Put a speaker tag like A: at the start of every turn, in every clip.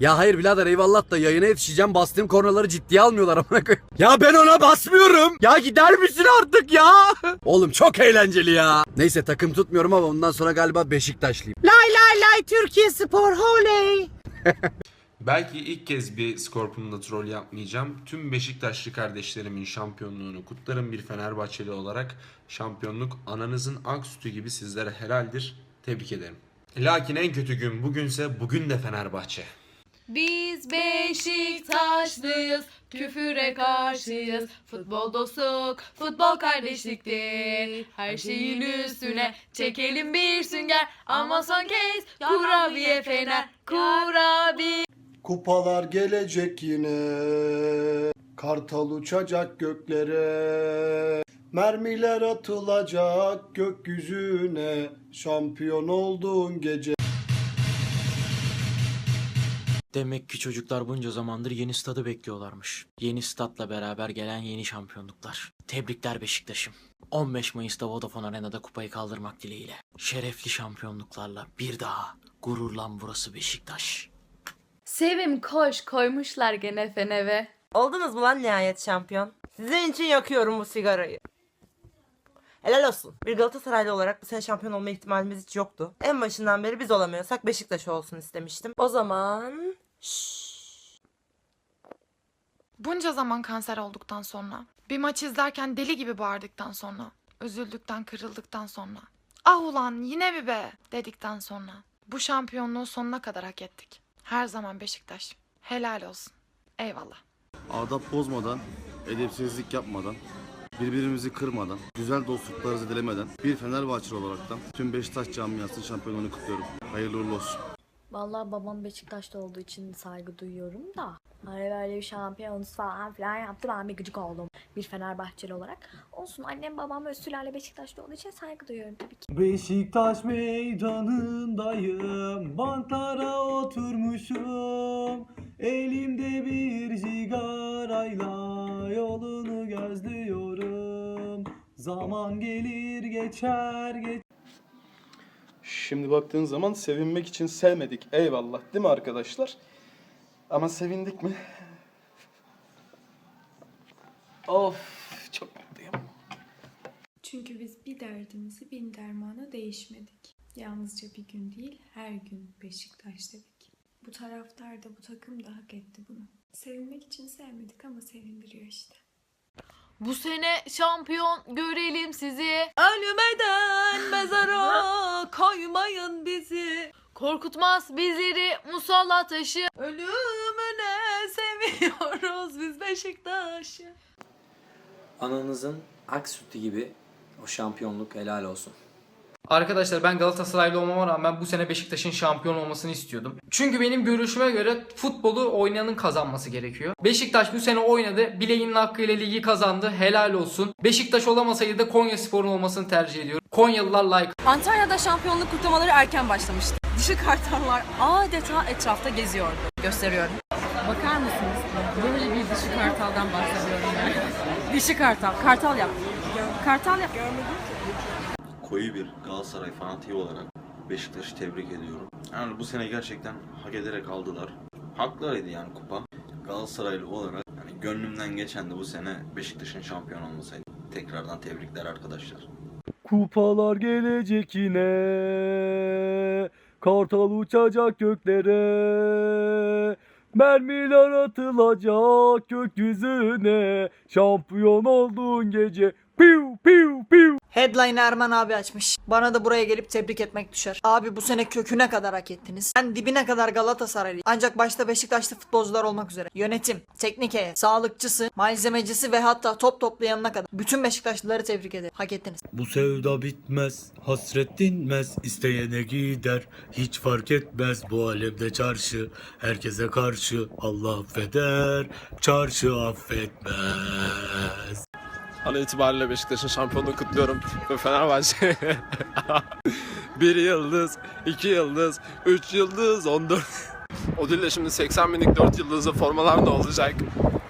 A: Ya hayır birader eyvallah da yayına yetişeceğim bastığım kornaları ciddiye almıyorlar amına koyayım. Ya ben ona basmıyorum. Ya gider misin artık ya? Oğlum çok eğlenceli ya. Neyse takım tutmuyorum ama bundan sonra galiba Beşiktaşlıyım. Lay lay lay Türkiye Spor Holey.
B: Belki ilk kez bir Scorpion'da troll yapmayacağım. Tüm Beşiktaşlı kardeşlerimin şampiyonluğunu kutlarım bir Fenerbahçeli olarak. Şampiyonluk ananızın ak sütü gibi sizlere helaldir. Tebrik ederim. Lakin en kötü gün bugünse bugün de Fenerbahçe.
C: Biz Beşiktaşlıyız, küfüre karşıyız. Futbol dostluk, futbol kardeşliktir. Her şeyin üstüne çekelim bir sünger. Ama son kez kurabiye fener, kurabiye.
D: Kupalar gelecek yine Kartal uçacak göklere Mermiler atılacak gökyüzüne Şampiyon olduğun gece
E: Demek ki çocuklar bunca zamandır yeni stadı bekliyorlarmış. Yeni statla beraber gelen yeni şampiyonluklar. Tebrikler Beşiktaş'ım. 15 Mayıs'ta Vodafone Arena'da kupayı kaldırmak dileğiyle. Şerefli şampiyonluklarla bir daha gururlan burası Beşiktaş.
C: Sevim koş koymuşlar gene feneve.
F: Oldunuz mu lan nihayet şampiyon? Sizin için yakıyorum bu sigarayı. Helal olsun. Bir Galatasaraylı olarak bu sene şampiyon olma ihtimalimiz hiç yoktu. En başından beri biz olamıyorsak Beşiktaş olsun istemiştim. O zaman...
G: Bunca zaman kanser olduktan sonra, bir maç izlerken deli gibi bağırdıktan sonra, üzüldükten kırıldıktan sonra, ah ulan yine mi be dedikten sonra, bu şampiyonluğu sonuna kadar hak ettik. Her zaman Beşiktaş. Helal olsun. Eyvallah.
H: adap bozmadan, edepsizlik yapmadan, birbirimizi kırmadan, güzel dostlukları zedelemeden bir Fenerbahçeli olaraktan tüm Beşiktaş camiasının şampiyonluğunu kutluyorum. Hayırlı uğurlu olsun.
I: Vallahi babam Beşiktaş'ta olduğu için saygı duyuyorum da. Hani böyle bir şampiyonuz falan filan yaptı ben bir gıcık oldum. Bir Fenerbahçeli olarak. Olsun annem babam ve sülale Beşiktaş'ta olduğu için saygı duyuyorum tabii ki.
J: Beşiktaş meydanındayım Banklara oturmuşum Elimde bir sigarayla Yolunu gözlüyorum Zaman gelir geçer geç
K: Şimdi baktığın zaman sevinmek için sevmedik. Eyvallah değil mi arkadaşlar? Ama sevindik mi? Of çok mutluyum.
L: Çünkü biz bir derdimizi bin dermana değişmedik. Yalnızca bir gün değil, her gün Beşiktaş dedik. Bu taraftar da bu takım da hak etti bunu. Sevinmek için sevmedik ama sevindiriyor işte.
C: Bu sene şampiyon görelim sizi. Ölmeden mezara koymayın bizi. Korkutmaz bizleri musalla taşı. Ölümüne seviyoruz biz Beşiktaş'ı.
E: Ananızın ak sütü gibi o şampiyonluk helal olsun.
J: Arkadaşlar ben Galatasaraylı olmama rağmen bu sene Beşiktaş'ın şampiyon olmasını istiyordum. Çünkü benim görüşüme göre futbolu oynayanın kazanması gerekiyor. Beşiktaş bu sene oynadı. Bileğinin hakkıyla ligi kazandı. Helal olsun. Beşiktaş olamasaydı da Konya Spor'un olmasını tercih ediyorum. Konyalılar like.
F: Antalya'da şampiyonluk kutlamaları erken başlamıştı. Dışı kartallar adeta etrafta geziyordu. Gösteriyorum. Bakar mısınız? Böyle bir dişi kartaldan bahsediyorum yani. dişi kartal. Kartal yap. Kartal yap.
H: Koyu bir Galatasaray fanatiği olarak Beşiktaş'ı tebrik ediyorum. Yani bu sene gerçekten hak ederek aldılar. Haklarıydı yani kupa. Galatasaraylı olarak yani gönlümden geçen de bu sene Beşiktaş'ın şampiyon olmasaydı. Tekrardan tebrikler arkadaşlar.
J: Kupalar gelecek yine Kartal uçacak göklere Mermiler atılacak gökyüzüne Şampiyon olduğun gece Piu piu piu
F: Headline Erman abi açmış. Bana da buraya gelip tebrik etmek düşer. Abi bu sene köküne kadar hak ettiniz. Ben dibine kadar Galatasaraylıyım. Ancak başta Beşiktaşlı futbolcular olmak üzere. Yönetim, teknik heyet, sağlıkçısı, malzemecisi ve hatta top toplayanına kadar. Bütün Beşiktaşlıları tebrik ederim. Hak ettiniz.
J: Bu sevda bitmez, hasret dinmez, isteyene gider, hiç fark etmez bu alemde çarşı, herkese karşı Allah affeder, çarşı affetmez.
K: An itibariyle Beşiktaş'ın şampiyonluğunu kutluyorum. Ve Fenerbahçe bir yıldız, iki yıldız, üç yıldız, 14. O değil de şimdi 80 binlik 4 yıldızlı formalar da olacak.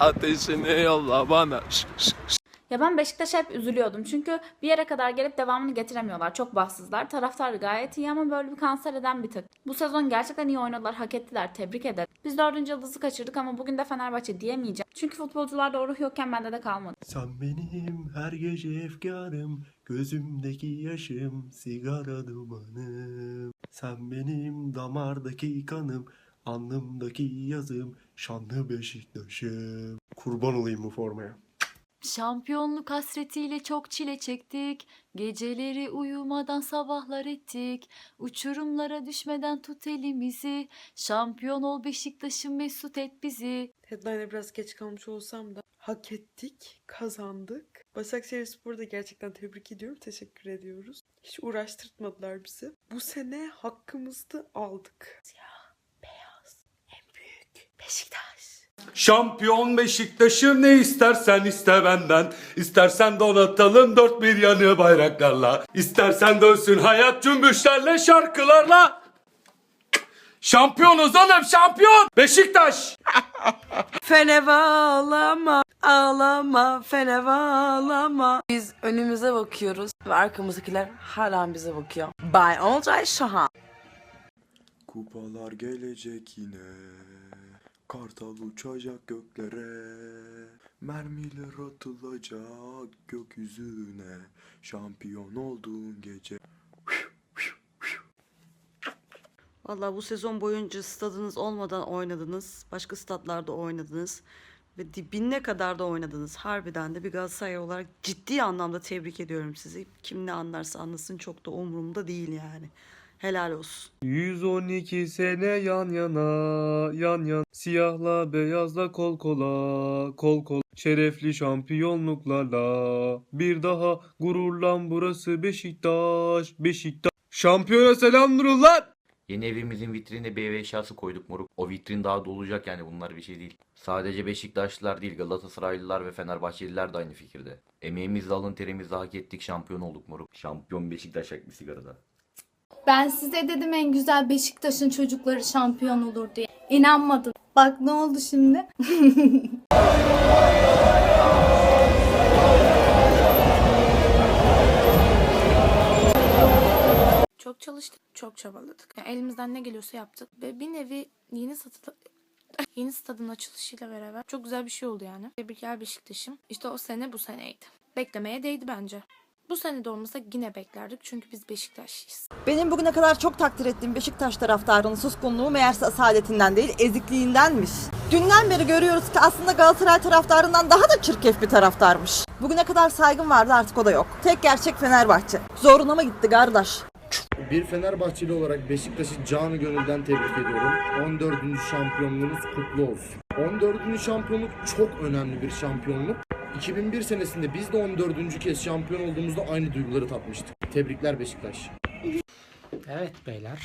K: Ateşini yolla bana. Şş, şş, şş.
M: Ya ben Beşiktaş'a hep üzülüyordum. Çünkü bir yere kadar gelip devamını getiremiyorlar. Çok bahtsızlar. Taraftar gayet iyi ama böyle bir kanser eden bir takım. Bu sezon gerçekten iyi oynadılar. Hak ettiler. Tebrik ederim. Biz dördüncü yıldızı kaçırdık ama bugün de Fenerbahçe diyemeyeceğim. Çünkü futbolcularda o ruh yokken bende de kalmadı.
D: Sen benim her gece efkarım, gözümdeki yaşım, sigara dumanım. Sen benim damardaki kanım, alnımdaki yazım, şanlı Beşiktaş'ım. Kurban olayım bu formaya.
C: Şampiyonluk hasretiyle çok çile çektik. Geceleri uyumadan sabahlar ettik. Uçurumlara düşmeden tut elimizi. Şampiyon ol Beşiktaş'ım mesut et bizi.
N: Headline'e biraz geç kalmış olsam da hak ettik, kazandık. Başakşehir Spor'u da gerçekten tebrik ediyorum, teşekkür ediyoruz. Hiç uğraştırtmadılar bizi. Bu sene hakkımızı aldık. Siyah, beyaz, en büyük Beşiktaş.
O: Şampiyon Beşiktaş'ım ne istersen iste benden. İstersen donatalım dört bir yanı bayraklarla. İstersen dönsün hayat cümbüşlerle şarkılarla. Şampiyonuz oğlum şampiyon. Beşiktaş.
N: Feneva ağlama, ağlama, feneva ağlama. Biz önümüze bakıyoruz ve arkamızdakiler hala bize bakıyor. Bay Olcay Şahan.
D: Kupalar gelecek yine. Kartal uçacak göklere. Mermiler atılacak gökyüzüne. Şampiyon olduğun gece.
N: Valla bu sezon boyunca stadınız olmadan oynadınız. Başka statlarda oynadınız. Ve dibine kadar da oynadınız. Harbiden de bir Galatasaray olarak ciddi anlamda tebrik ediyorum sizi. Kim ne anlarsa anlasın çok da umurumda değil yani. Helal olsun.
O: 112 sene yan yana yan yan Siyahla beyazla kol kola kol kol Şerefli şampiyonluklarla Bir daha gururlan burası Beşiktaş Beşiktaş Şampiyona selam durun lan
P: Yeni evimizin vitrine ev eşyası koyduk moruk. O vitrin daha dolacak yani bunlar bir şey değil. Sadece Beşiktaşlılar değil Galatasaraylılar ve Fenerbahçeliler de aynı fikirde. Emeğimizle alın terimizle hak ettik şampiyon olduk moruk. Şampiyon Beşiktaş yak bir sigarada.
M: Ben size dedim en güzel Beşiktaş'ın çocukları şampiyon olur diye. İnanmadın. Bak ne oldu şimdi?
G: Çok çalıştık, çok çabaladık. Yani elimizden ne geliyorsa yaptık. Ve bir nevi yeni satı yeni stadın açılışıyla beraber çok güzel bir şey oldu yani. Tebrikler Beşiktaş'ım. İşte o sene bu seneydi. Beklemeye değdi bence. Bu sene de olmasa yine beklerdik çünkü biz Beşiktaşlıyız.
N: Benim bugüne kadar çok takdir ettiğim Beşiktaş taraftarının suskunluğu meğerse asaletinden değil ezikliğindenmiş. Dünden beri görüyoruz ki aslında Galatasaray taraftarından daha da çirkef bir taraftarmış. Bugüne kadar saygım vardı artık o da yok. Tek gerçek Fenerbahçe. Zoruna mı gitti kardeş?
D: Bir Fenerbahçeli olarak Beşiktaş'ı canı gönülden tebrik ediyorum. 14. şampiyonluğunuz kutlu olsun. 14. şampiyonluk çok önemli bir şampiyonluk. 2001 senesinde biz de 14. kez şampiyon olduğumuzda aynı duyguları tatmıştık. Tebrikler Beşiktaş.
J: Evet beyler,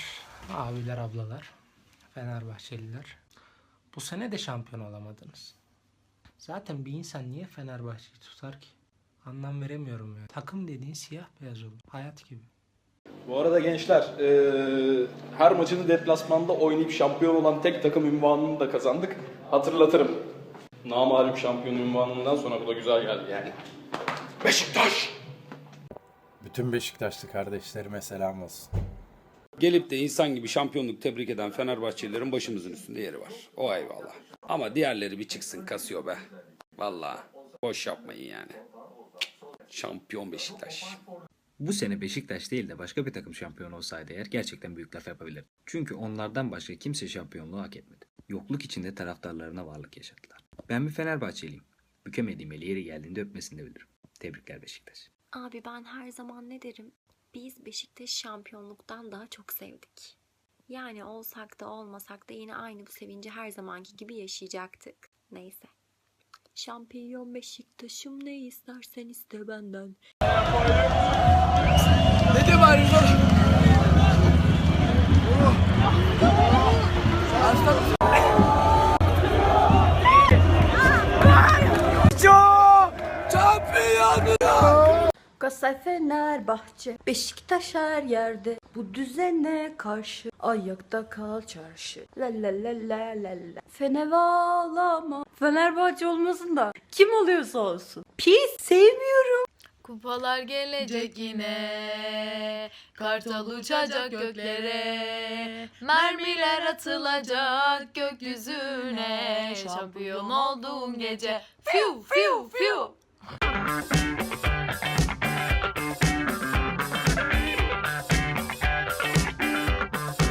J: abiler, ablalar, Fenerbahçeliler. Bu sene de şampiyon olamadınız. Zaten bir insan niye Fenerbahçe'yi tutar ki? Anlam veremiyorum ya. Takım dediğin siyah beyaz olur. Hayat gibi.
O: Bu arada gençler eee, her maçını deplasmanda oynayıp şampiyon olan tek takım ünvanını da kazandık. Hatırlatırım. Namalum şampiyon ünvanından sonra bu da güzel geldi yani. Beşiktaş!
K: Bütün Beşiktaşlı kardeşlerime selam olsun.
O: Gelip de insan gibi şampiyonluk tebrik eden Fenerbahçelilerin başımızın üstünde yeri var. O eyvallah. Ama diğerleri bir çıksın kasıyor be. Vallahi boş yapmayın yani. Şampiyon Beşiktaş.
P: Bu sene Beşiktaş değil de başka bir takım şampiyon olsaydı eğer gerçekten büyük laf yapabilir. Çünkü onlardan başka kimse şampiyonluğu hak etmedi. Yokluk içinde taraftarlarına varlık yaşadılar. Ben bir Fenerbahçeliyim. Bükemediğim eli yeri geldiğinde öpmesini de bilirim. Tebrikler Beşiktaş.
I: Abi ben her zaman ne derim? Biz Beşiktaş şampiyonluktan daha çok sevdik. Yani olsak da olmasak da yine aynı bu sevinci her zamanki gibi yaşayacaktık. Neyse. Şampiyon Beşiktaş'ım ne istersen iste benden. Galatasaray Fenerbahçe Beşiktaş her yerde. Bu düzene karşı Ayakta kal çarşı. La la la la la la. Fenevalama
Q: Fenerbahçe olmasın da kim oluyorsa olsun. Pis sevmiyorum.
C: Kupalar gelecek yine, kartal uçacak göklere, mermiler atılacak gökyüzüne, şampiyon olduğun gece, fiu fiu fiu.